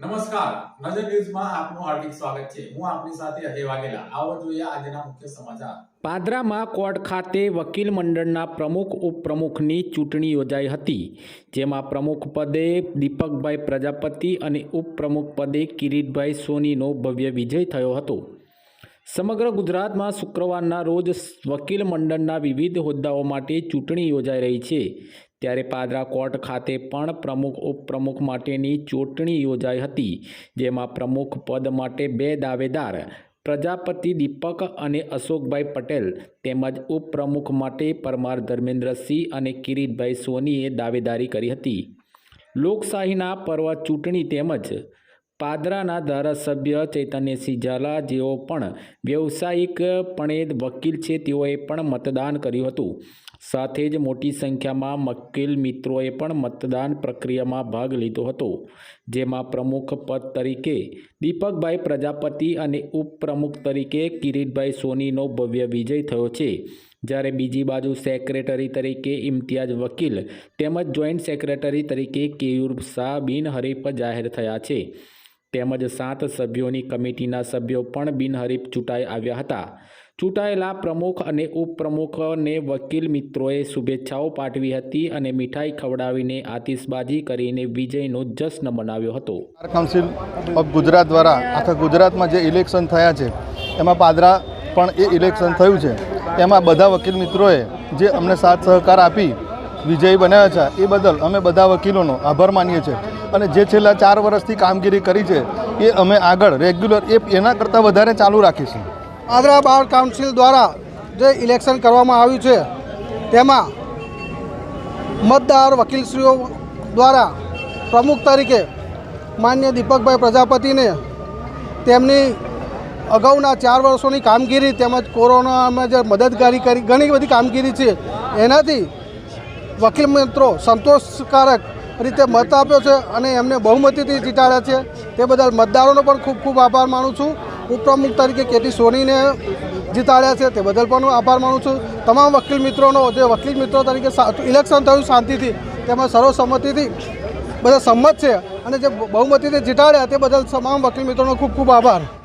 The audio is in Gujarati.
નમસ્કાર. નજર ન્યૂઝમાં આપનું હાર્દિક સ્વાગત છે. હું આપની સાથે અજય વાઘેલા. આવો જોઈએ આજના મુખ્ય સમાચાર. પાદરામાં કોર્ટ ખાતે વકીલ મંડળના પ્રમુખ, ઉપપ્રમુખની ચૂંટણી યોજાઈ હતી, જેમાં પ્રમુખ પદે દીપકભાઈ પ્રજાપતિ અને ઉપપ્રમુખ પદે કિરીટભાઈ સોનીનો ભવ્ય વિજય થયો હતો. સમગ્ર ગુજરાતમાં શુક્રવારના રોજ વકીલ મંડળના વિવિધ હોદ્દાઓ માટે ચૂંટણી યોજાઈ રહી છે. ત્યારે પાદરા કોર્ટ ખાતે પણ પ્રમુખ ઉપપ્રમુખ માટેની ચૂંટણી યોજાઈ હતી, જેમાં પ્રમુખ પદ માટે બે દાવેદાર, પ્રજાપતિ દીપક અને અશોકભાઈ પટેલ તેમજ ઉપપ્રમુખ માટે પરમાર ધર્મેન્દ્રસિંહ અને કિરીટભાઈ સોનીએ દાવેદારી કરી હતી. લોકશાહીના પર્વ ચૂંટણી તેમજ પાદરાના ધારાસભ્ય ચૈતન્યસિંહ ઝાલા જેઓ પણ વ્યવસાયિકપણે વકીલ છે તેઓએ પણ મતદાન કર્યું હતું. સાથે જ મોટી સંખ્યામાં વકીલ મિત્રોએ પણ મતદાન પ્રક્રિયામાં ભાગ લીધો હતો, જેમાં પ્રમુખ પદ તરીકે દીપકભાઈ પ્રજાપતિ અને ઉપપ્રમુખ તરીકે કિરીટભાઈ સોનીનો ભવ્ય વિજય થયો છે. જ્યારે બીજી બાજુ સેક્રેટરી તરીકે ઇમ્તિયાજ વકીલ તેમજ જોઈન્ટ સેક્રેટરી તરીકે કેયુર શાહ બિનહરીફ જાહેર થયા છે. તેમજ સાત સભ્યોની કમિટીના સભ્યો પણ બિનહરીફ ચૂંટાઈ આવ્યા હતા. ચૂંટાયેલા પ્રમુખ અને ઉપપ્રમુખને વકીલ મિત્રોએ શુભેચ્છાઓ પાઠવી હતી અને મીઠાઈ ખવડાવીને આતિશબાજી કરીને વિજયનો જશ્ન મનાવ્યો હતો. કાઉન્સિલ ઓફ ગુજરાત દ્વારા આખા ગુજરાતમાં જે ઇલેક્શન થયા છે, એમાં પાદરા પણ એ ઇલેક્શન થયું છે. એમાં બધા વકીલ મિત્રોએ જે અમને સાથ સહકાર આપી વિજયી બનાવ્યા છે, એ બદલ અમે બધા વકીલોનો આભાર માનીએ છીએ. અને જે છેલ્લા ચાર વર્ષથી કામગીરી કરી છે, એ અમે આગળ રેગ્યુલર એ એના કરતાં વધારે ચાલુ રાખીશું. આદરા બાર કાઉન્સિલ દ્વારા જે ઇલેક્શન કરવામાં આવ્યું છે, તેમાં મતદાર વકીલશ્રીઓ દ્વારા પ્રમુખ તરીકે માન્ય દીપકભાઈ પ્રજાપતિને તેમની અગાઉના ચાર વર્ષોની કામગીરી તેમજ કોરોનામાં જે મદદગારી કરી, ઘણી બધી કામગીરી છે, એનાથી વકીલ મિત્રો સંતોષકારક રીતે મત આપ્યો છે અને એમને બહુમતીથી જીતાડ્યા છે. તે બદલ મતદારોનો પણ ખૂબ ખૂબ આભાર માનું છું. ઉપપ્રમુખ તરીકે કેટી સોનીને જીતાડ્યા છે તે બદલ પણ આભાર માનું છું. તમામ વકીલ મિત્રોનો, જે વકીલ મિત્રો તરીકે ઇલેક્શન થયું શાંતિથી, તેમાં સર્વસંમતિથી બધા સંમત છે અને જે બહુમતીથી જીતાડ્યા તે બદલ તમામ વકીલ મિત્રોનો ખૂબ ખૂબ આભાર.